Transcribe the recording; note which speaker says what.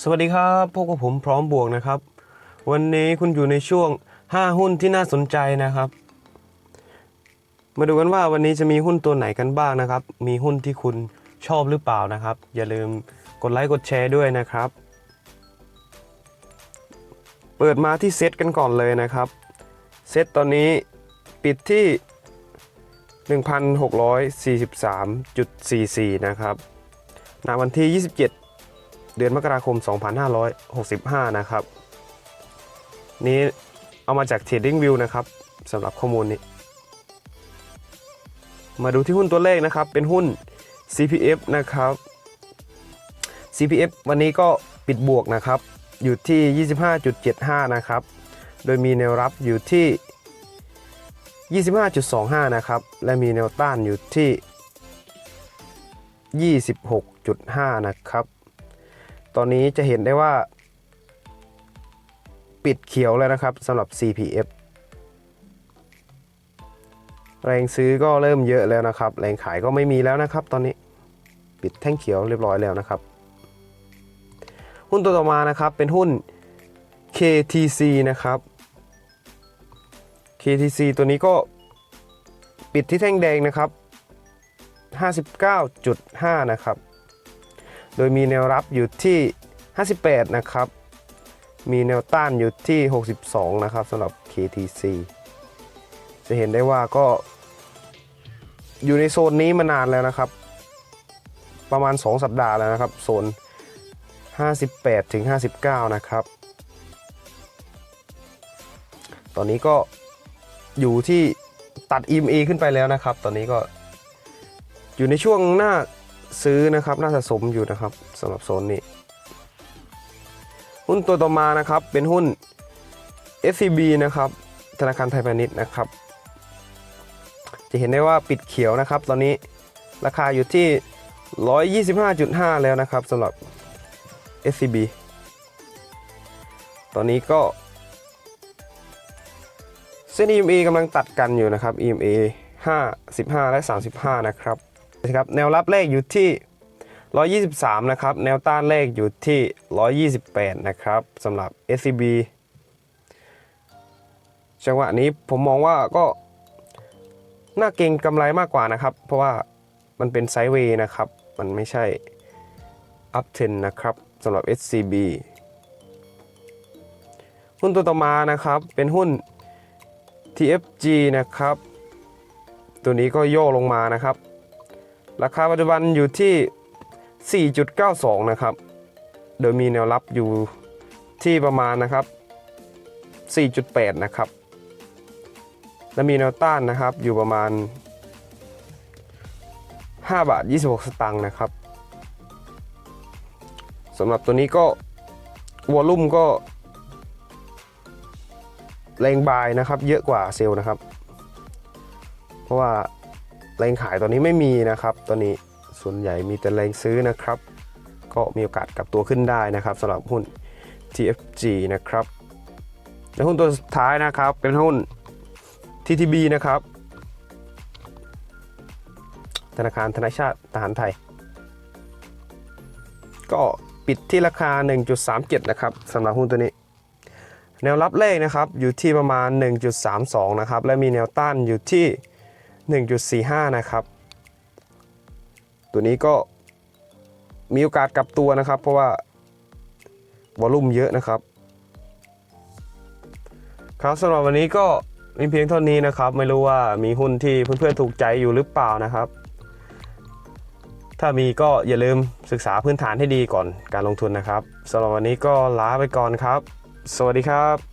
Speaker 1: สวัสดีครับพวกบผมพร้อมบวกนะครับ วันนี้คุณอยู่ในช่วง 5 หุ้นที่น่าสนใจนะครับ มาดูกันว่าวันนี้จะมีหุ้นตัวไหนกันบ้างนะครับ มีหุ้นที่คุณชอบหรือเปล่านะครับ อย่าลืมกดไลค์กดแชร์ด้วยนะครับ เปิดมาที่เซตกันก่อนเลยนะครับ เซตตอนนี้ปิดที่ 1,643.44 นะครับณวันที่ 27 เดือนมกราคม 2565 นะครับ นี้เอามาจาก TradingView นะครับสำหรับข้อมูลนี้ มาดูที่หุ้นตัวเลขนะครับ เป็นหุ้น CPF นะครับ CPF วันนี้ก็ปิดบวกนะครับ อยู่ที่ 25.75 นะครับ โดยมีแนวรับอยู่ที่ 25.25 นะครับ และมีแนวต้านอยู่ที่ 26.5 นะครับ ตอนนี้จะเห็นได้ว่า ปิดเขียวแล้วนะครับสำหรับ CPF แรงซื้อก็เริ่มเยอะแล้วนะครับ แรงขายก็ไม่มีแล้วนะครับ ตอนนี้ปิดแท่งเขียวเรียบร้อยแล้วนะครับ หุ้นตัวต่อมานะครับเป็นหุ้น KTC นะครับ KTC ตัวนี้ก็ปิดที่แท่งแดงนะครับ 59.5 นะครับ โดยมีแนวรับอยู่ที่ 58 นะครับ มีแนวต้านอยู่ที่ 62 นะครับสำหรับ KTC จะเห็นได้ว่าก็อยู่ในโซนนี้มานานแล้วนะครับ ประมาณ 2 สัปดาห์แล้วนะครับ โซน 58 ถึง 59 นะครับ ตอนนี้ก็อยู่ที่ตัด EMA ขึ้นไปแล้วนะครับ ตอนนี้ก็อยู่ในช่วงหน้า ซื้อนะครับน่าสะสมอยู่นะครับสำหรับโซนนี้ หุ้นตัวต่อมานะครับเป็นหุ้น SCB นะครับธนาคารไทยพาณิชย์นะครับ จะเห็นได้ว่าปิดเขียวนะครับ ตอนนี้ราคาอยู่ที่ 125.5 แล้วนะครับสำหรับ SCB ตอนนี้ก็ เส้น EMA กำลังตัดกันอยู่นะครับ EMA 5 15 และ 35 นะครับ นะครับแนวรับเลขอยู่ที่ 123 นะครับ แนวต้านเลขอยู่ที่ 128 นะครับสำหรับ SCB จังหวะนี้ผมมองว่าก็น่าเก่งกำไรมากกว่านะครับ เพราะว่ามันเป็นไซด์เวย์นะครับ มันไม่ใช่ up trend นะครับสำหรับ SCB หุ้นตัวต่อมานะครับเป็นหุ้น TFG นะครับ ตัวนี้ก็โยกลงมานะครับ ราคาปัจจุบันอยู่ที่ 4.92 นะครับ โดยมีแนวรับอยู่ที่ประมาณนะครับ 4.8 นะครับ และมีแนวต้านนะครับอยู่ประมาณ 5 บาท 26 สตางค์นะครับสำหรับตัวนี้ก็วอลลุ่มก็แรงบายนะครับ เยอะกว่าเซลล์นะครับ เพราะว่า แรงขายตอนนี้ไม่มีนะครับตอนนี้ส่วนใหญ่มีแต่แรงซื้อนะครับ ก็มีโอกาสกลับตัวขึ้นได้นะครับสำหรับหุ้น TFG นะครับและหุ้นตัวสุดท้ายนะครับเป็นหุ้น TTB นะครับ ธนาคารธนาชาติทหารไทย ก็ปิดที่ราคา 1.37 นะครับสำหรับหุ้นตัวนี้ แนวรับเลขนะครับอยู่ที่ประมาณ 1.32 นะครับ และมีแนวต้านอยู่ที่ 1.45 นะครับ ตัวนี้ก็มีโอกาสกลับตัวนะครับ เพราะว่าวอลลุ่มเยอะนะครับ ครับสำหรับวันนี้ก็มีเพียงเท่านี้นะครับ ไม่รู้ว่ามีหุ้นที่เพื่อนๆถูกใจอยู่หรือเปล่านะครับ ถ้ามีก็อย่าลืมศึกษาพื้นฐานให้ดีก่อนการลงทุนนะครับสำหรับวันนี้ก็ลาไปก่อนครับ สวัสดีครับ